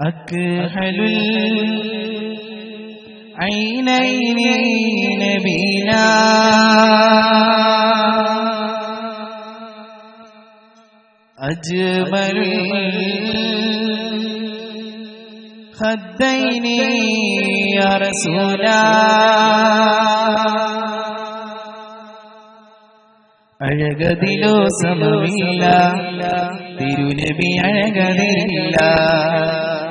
أكهل العينين نبينا أجمل الخدين يا رسولا അഴകതിലോ സമമില്ല തിരുനബി അഴകതില്ല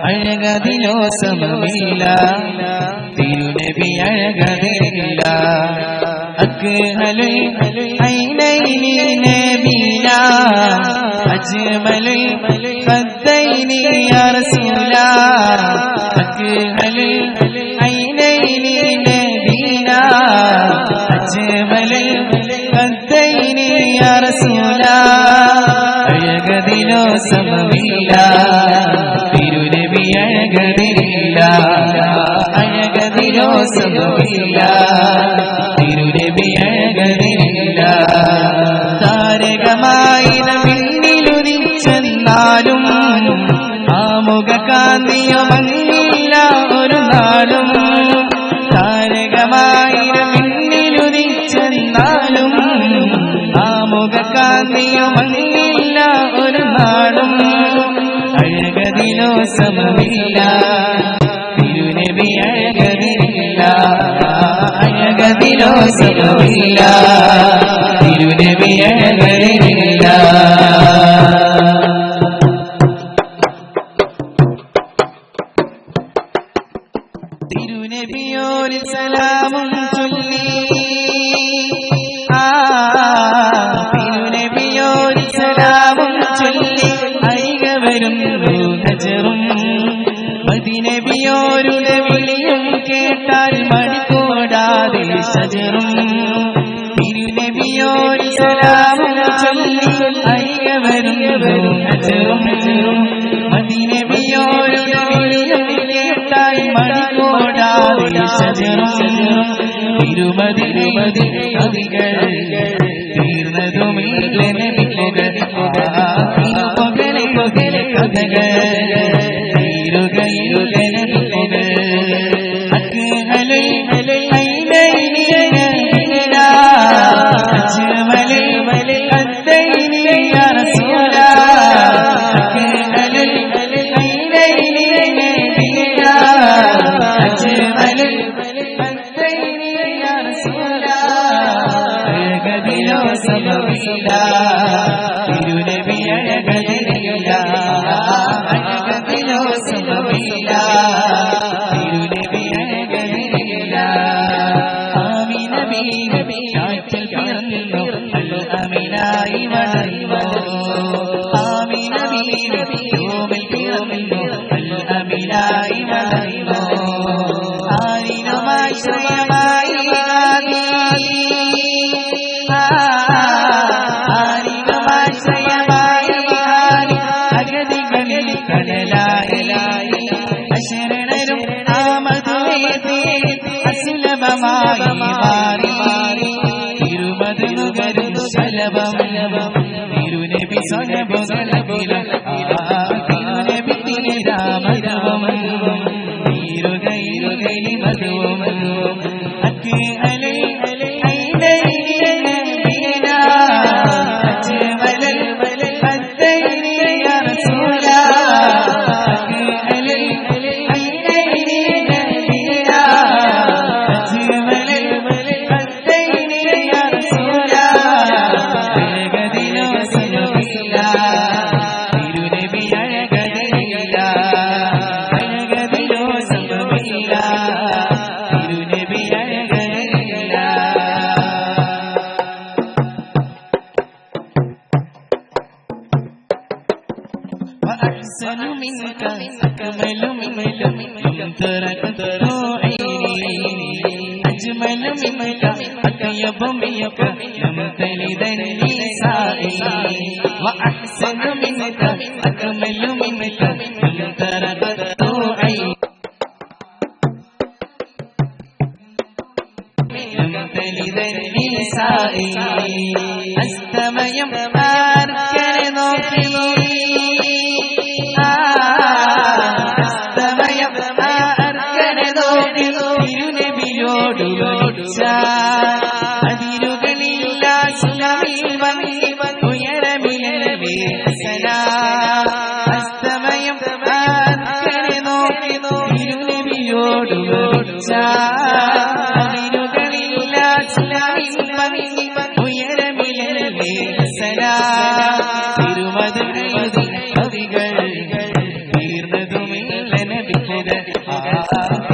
അഴകതിലോ സമമില്ല തിരുനബി അഴകതില്ല അക്ഹലുൽ ഐനൈനി നബില. ഖദ്ദൈനി യാ റസൂല അക്ഹലുൽ ഐനൈനി നബില. ഖദ്ദൈനി യാ റസൂല അഴകതിലോ സമമില്ല അഴകതിലോ സമമില്ല തിരുനബി അഴകതില്ല താരകമായി മിന്നിലുദിച്ചെന്നാലും ആമുഖ കാന്തിയോ മങ്ങില്ല ഒരു നാളും. താരകമായി മിന്നിലുദിച്ചെന്നാലും ആമുഖ കാന്തിയോ ഒരു നാളും. അഴകതിലോ സമമില്ല. അഴകതിലോ സമമില്ല തിരുനബിയോരി സലാമും ചൊല്ലി. ആ തിരുനബിയോരിൽ സലാമും ചൊല്ലി. അരിക വരുന്നു ഹജറും മദിനബിയോരുടെ സലാമും തിരുമതി കവികൾ തീർന്നതുമില്ല നബികൾ Amin, amin, amin. وأحسن منك أكمل منك من تركت روحي أجمل منك أطيب منك لم تلدني سائي وأحسن منك أكمل منك من تركت عيني لم تلدني سائي أستمع കുതിച്ച അതിരുകളില്ല സുഖമിൽ വന്നി ഉയരമിലവേ സനാ അസ്തമയം നോക്കി ഇരുനവിയോട് ഓടിച്ച അതിരുകളില്ല സുഖമിൽ വന്നി ഉയരമിലവേ സനാ തിരുമതികൾ തീർന്നതുമില്ല നബിക്കര ആ